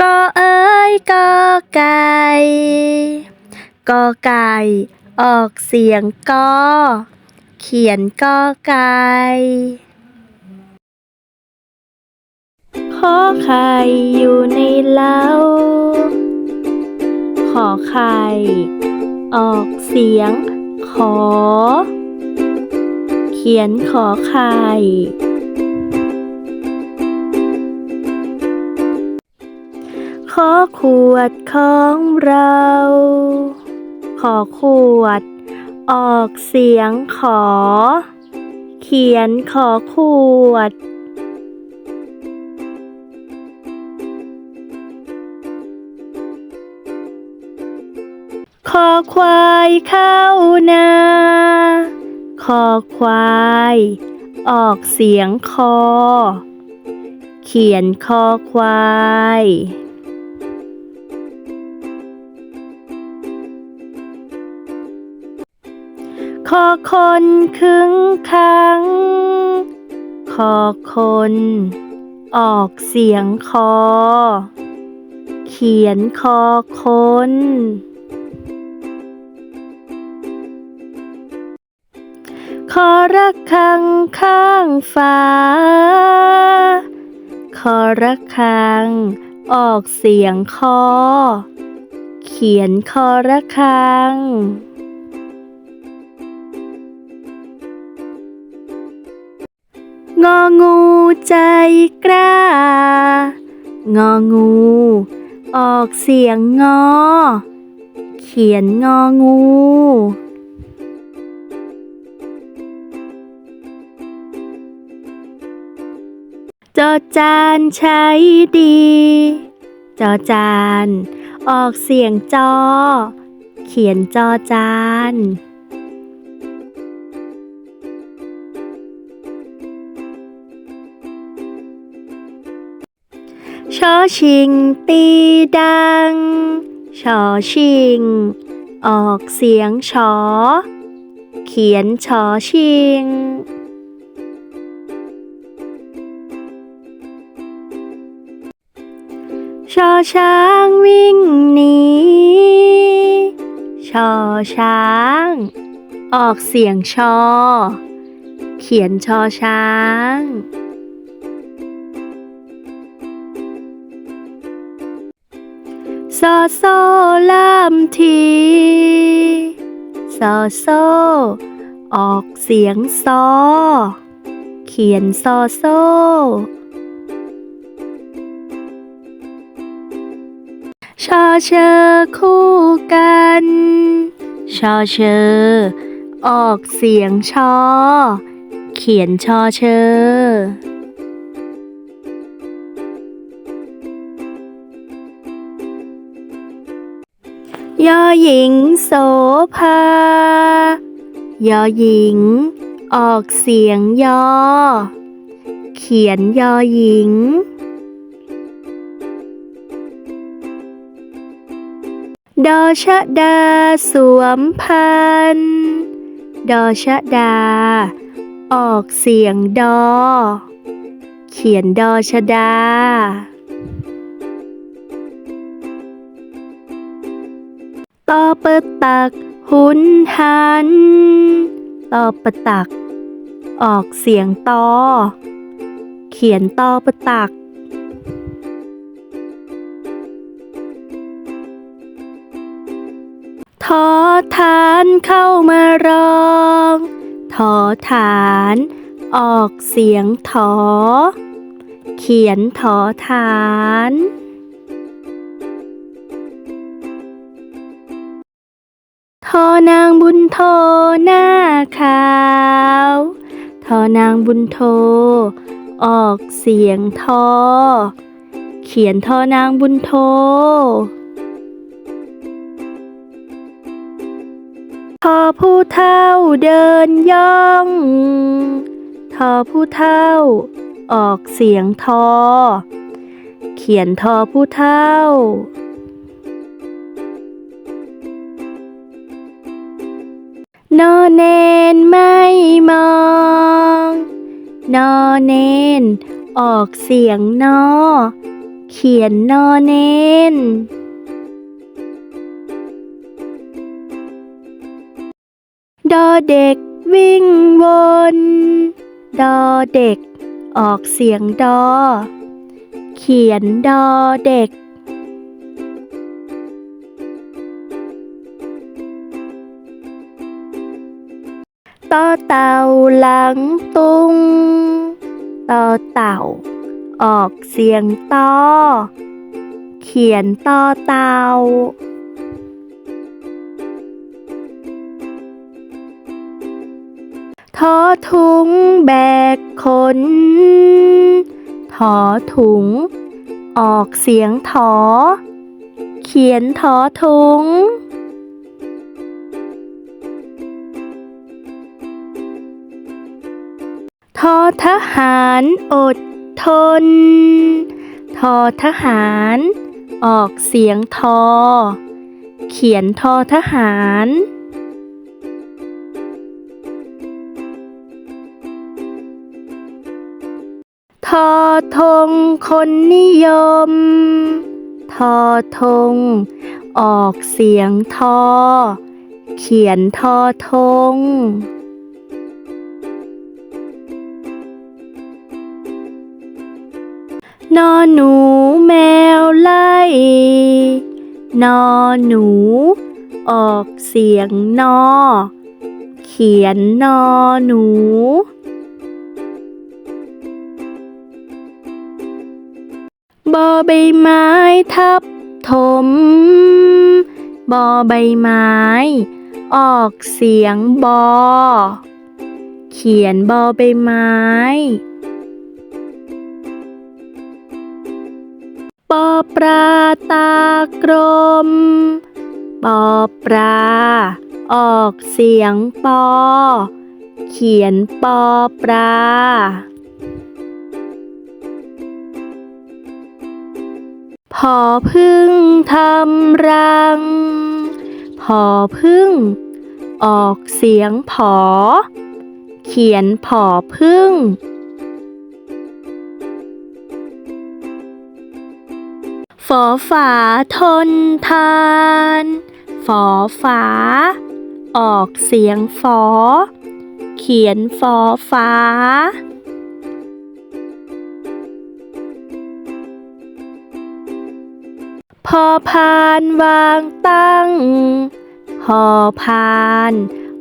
กอเอ้ยกอไก่กอไก่ ออกเสียงกอ เขียนกอไก่ขอไข่อยู่ในเล้าขอไข่ ออกเสียงขอ เขียนขอไข่ อขวดของเรา ขอขวด ออกเสียงขอ เขียนขอขวดขอควายเข้านาขอควาย ออกเสียงคอ เขียนคอควาย ขอคนครึ่งคังขอคน ออกเสียงคอ เขียนคอคนขอระฆังข้างฟ้าขอระฆัง ออกเสียงคอ เขียนคอระฆัง งองูใจกล้า งองู ออกเสียงงอ เขียนงองู จอจานใช้ดี จอจาน ออกเสียงจอ เขียนจอจาน ชอชิงตีดัง ชอชิง ออกเสียงชอ เขียนชอชิง ชอช้างวิ่งหนีชอช้าง ออกเสียงชอ เขียนชอช้าง ซอโซลามทีซอโซ ออกเสียงซอ เขียนซอโซชอเชอคู่กัน ชอเชอ ออกเสียงชอ เขียนชอเชอ ยอหญิงโสภายอหญิง ออกเสียงยอ เขียนยอหญิง ดอชะดาสวมพัน ดอชะดา ออกเสียงดอ เขียนดอชะดา ตอปะตัก หุนหัน ตอปะตัก ออกเสียงตอ เขียนตอปะตักทอฐานเข้ามารองทอฐาน ออกเสียงทอเขียนทอฐาน ทอนางบุญโทหน้าขาวทอนางบุญโท ออกเสียงทอ เขียนทอนางบุญโททอผู้เท่าเดินย่อง ทอผู้เท่า ออกเสียงทอ เขียนทอผู้เท่า นอเนนไม่มอง นอเนน ออกเสียงนอ เขียนนอเนนดอเด็กวิ่งวน ดอเด็ก ออกเสียงดอ เขียนดอเด็ก ต่อเต่าหลังตุงต่อเต่า ออกเสียงต่อ เขียนต่อเต่าทอถุงแบกขนทอถุง ออกเสียงถอ เขียนทอถุง ทอทหารอดทน ทอทหาร ออกเสียงทอ เขียนทอทหาร ทอทงคนนิยม ทอทง ออกเสียงทอ เขียนทอทง นอหนูแมวไล่นอหนู ออกเสียงนอ เขียนนอหนู บอใบไม้ทับถม บอใบไม้ ออกเสียงบอ เขียนบอใบไม้ ปอปลาตากลม ปอปลา ออกเสียงปอ เขียนปอปลาพอพึ่งทำรัง พอพึ่ง ออกเสียงผอ เขียนผอพึ่ง ฝอฝาทนทาน ฝอฝา ออกเสียงฝอ เขียนฝอฟ้าพอพานวางตั้ง พอพาน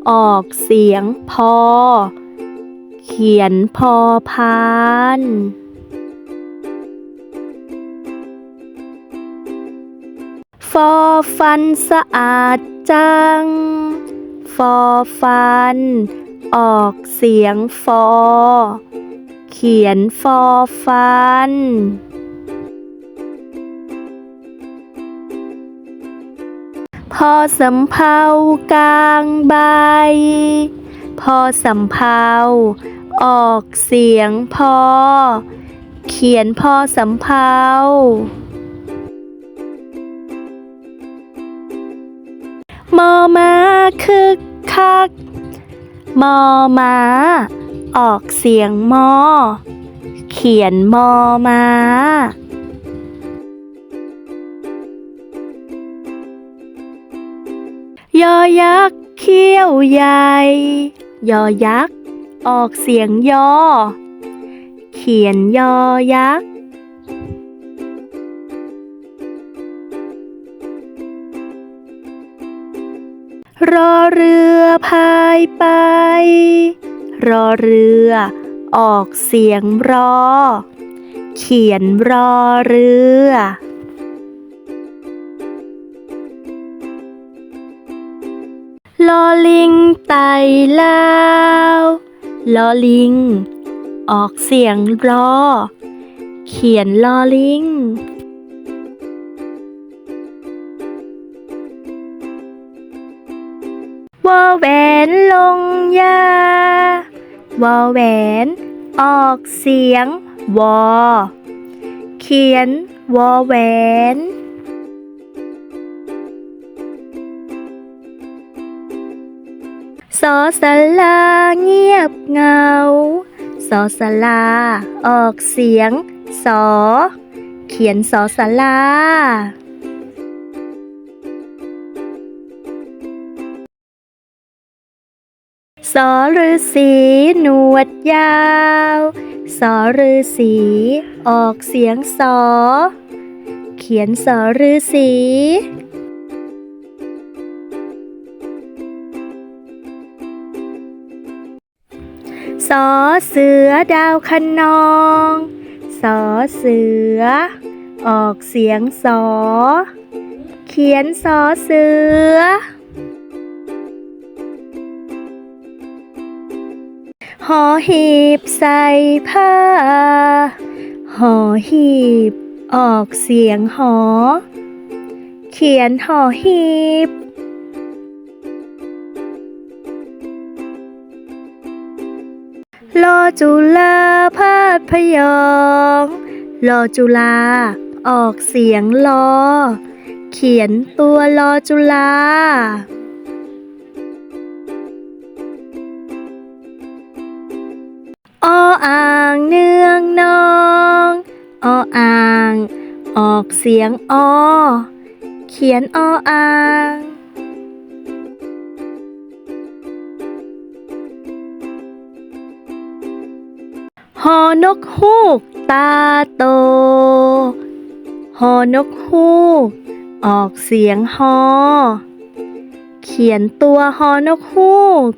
ออกเสียงพอ เขียนพอพาน อฟันสะอาดจัง ฟอฟัน ออกเสียงฟอ เขียนฟอฟัน พอสำเภากลางใบ พอสำเภาออกเสียงพอ เขียนพอสำเภา มอมาคึกคัก มอมา ออกเสียงมอ เขียนมอมา ยอยักษ์เขี้ยวใหญ่ ยอยักษ์ ออกเสียงยอ เขียนยอยักษ์ รอเรือพายไป รอเรือ ออกเสียงรอ เขียนรอเรือลอลิงไต่ลาวลอลิง ออกเสียงรอ เขียนลอลิง วอแหวนลงยาวอแหวน ออกเสียง วอ เขียน วอแหวนสอสลาเงียบเงาสอสลา ออกเสียง สอ เขียนสอสารา อฤษีหนวดยาว สอฤษีออกเสียงสอ เขียนสอฤษีสอเสือดาวคนอง สอเสือ ออกเสียงสอ เขียนสอเสือ หอหีบใส่ผ้าหอหีบ ออกเสียงหอ เขียนหอหีบ ลอจุลาพาดพยอง ลอจุลา ออกเสียงลอ เขียนตัวลอจุลา ออ่างเนืองนองออ่าง ออกเสียงอ เขียนออ่างหอนกฮูกตาโตหอนกฮูก ออกเสียงฮอ เขียนตัวหอนกฮูก